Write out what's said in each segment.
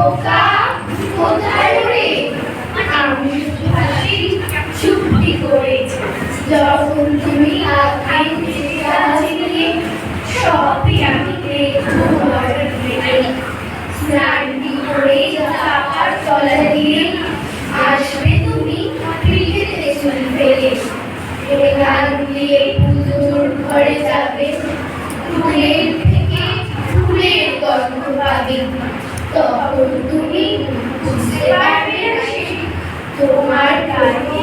খোকা কোথায় আমি হাসি করে যখন তুমি আগে কাছে সবই আমি করে চাকার তলা দিয়ে আসবে তুমি চুল ফেলে গান দিয়ে পুজোর ঘরে যাবে, ফুলের থেকে ফুলের গন্ধ পাবে। তখন তুমি বুঝতে পারবে তোমার কানে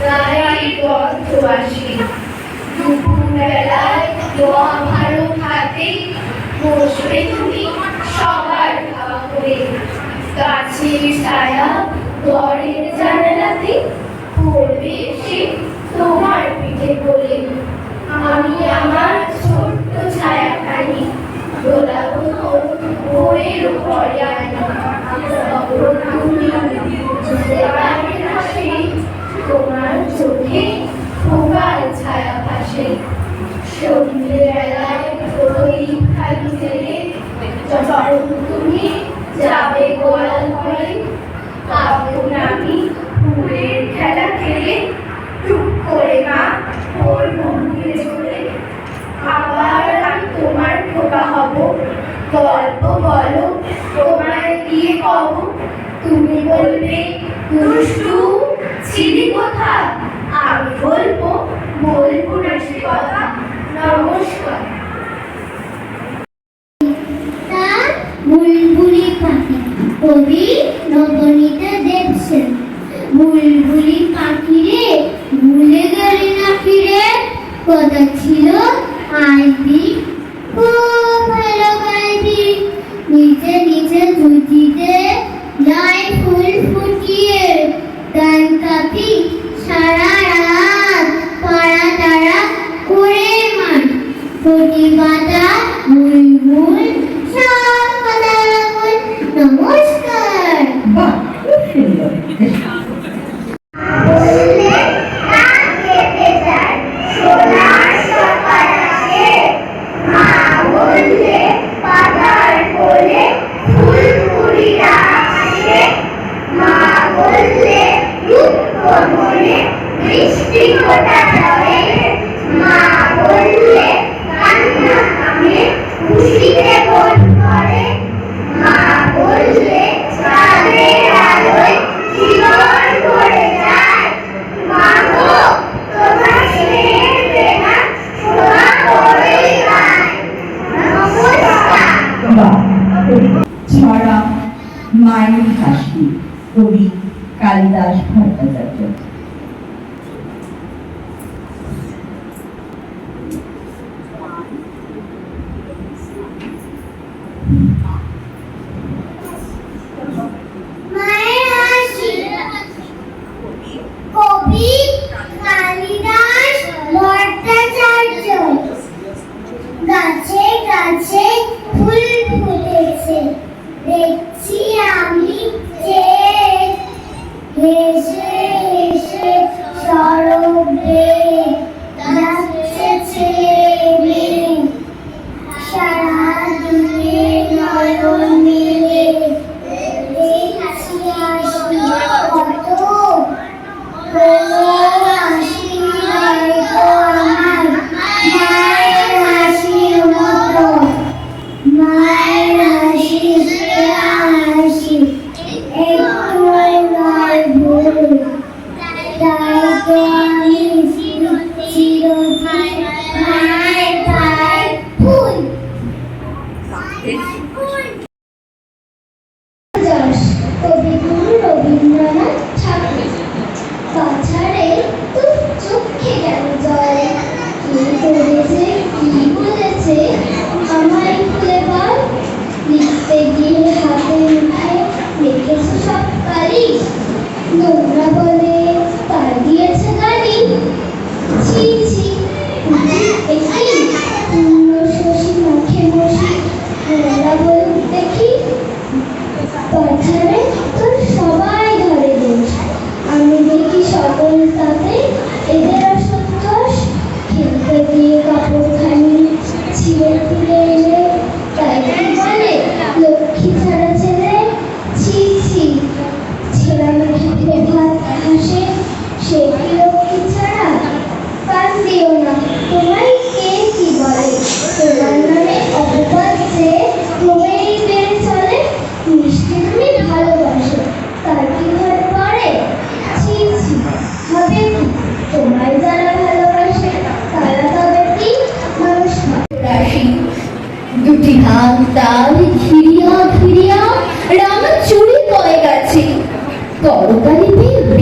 তাই গন্ধ আসে। দুপুরবেলায় আমারও হাতে বসবে তুমি সবার খাওয়া করে। গাছের ছায়া ঘরের জানালাতে পড়বে সে তোমার পিঠে বলে। আমি আমার ছোট্ট ছায়া খানি তোমার চোখে প্রকার ছায়া ভাসে সন্ধ্যেবেলায় ওই খালি ছেড়ে যখন তুমি যাবে গোয়াল ঘরে তখন আমি ফুলের খেলা খেলে টুক করে মা ওর মন্দিরে চলে আবার আমি তোমার খোকা হব গল্প বলো তোমায় দিয়ে কব তুমি বলবে দুষ্টু ছিলি কোথা? আমি বলব বলব না কথা। নমস্কার। বুলবুলি পাখি, কবি নবনীতা দেখছেন বুলবুলি পাখি রে ভুলে গেলি না ফিরে? কথা ছিল প্রতিবাদা বুলবুল সব কথা নমস্কার। বাহ খুব সুন্দর। বললে না কবি কালিদাস ভট্টাচার্য মায়ের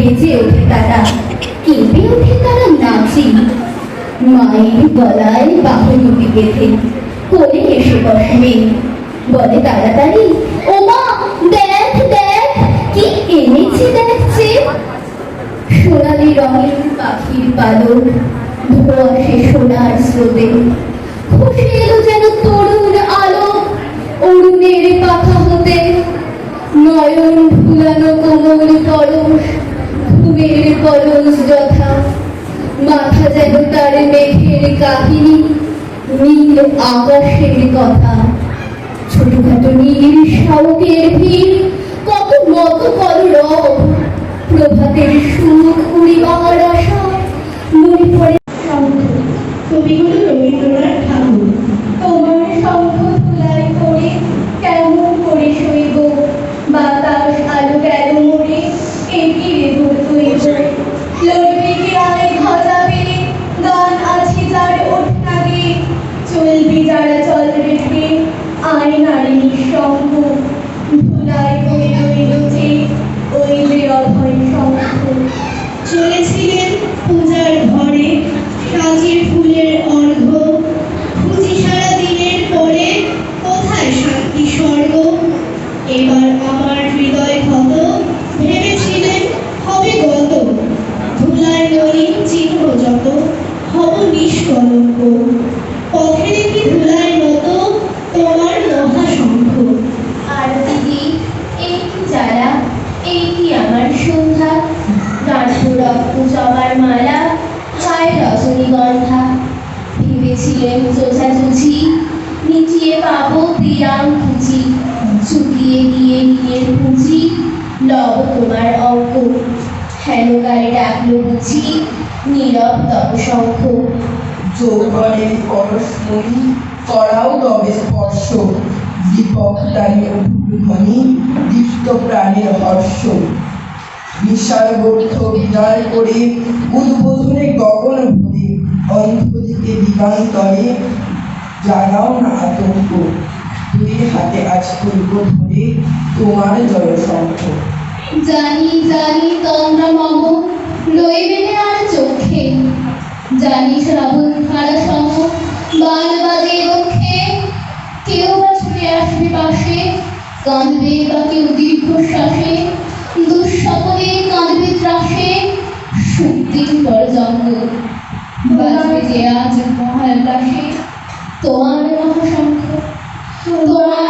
বেজে ওঠে তারা। কেঁপে ওঠে তারা নাচি। মায়ের গলায় বাহুরুটি বেঁধে। কোলে এসে বসবে বলে তাড়াতাড়ি, ও মা, দেখ দেখ, কি এনেছি দেখছে? সোনালি রঙের পাখির পালক ধোয়াশে সোনার স্রোতে। খুশি এলো যেন তরুণ আলো অরুণের পাখা হতে। নয়ন ফুলানো কোমল পরশ পরশ যথা, মাথা যেন তার মেঘের কাহিনী, নীল আকাশের কথা। ছোটখাটো নীল শাবকের ভিড়, কত মত কর রব প্রভাতের সুখ উড়ি আশা বিরাম পুঁজি। চুকিয়ে গিয়ে নিজের পুঁজি। লব তোমার অঙ্ক। হেন গায়ে ডাকলো বুঝি। নীরব তব শঙ্খ যৌবনের পরশমণি করাও তবে স্পর্শ। দীপক টানিয়ে ধ্বনি, দীপ্ত প্রাণের হর্ষ। নিঃসারবর্থ বিদায় করে উদ্বোধনে গগন ভরে অন্ধ থেকে দিগান্তরে জাগাও না আতঙ্ক দুই হাতে আজ তুলব ধরে তোমার জয়শঙ্খ জানি জানি তোমরা মম, রইবে না আর চোখে। জানি শ্রাবণ ধারা সম, বাল বাজে কেউ বা ছুটে আসবে পাশে, কাঁদবে বা কেউ দীর্ঘশ্বাসে। দুঃস্বপনে কাঁদবে ত্রাসে সুদিন পর জঙ্গ বাজবে যে আজ মহাল্লাসে তোমার মহাশঙ্খ তোমার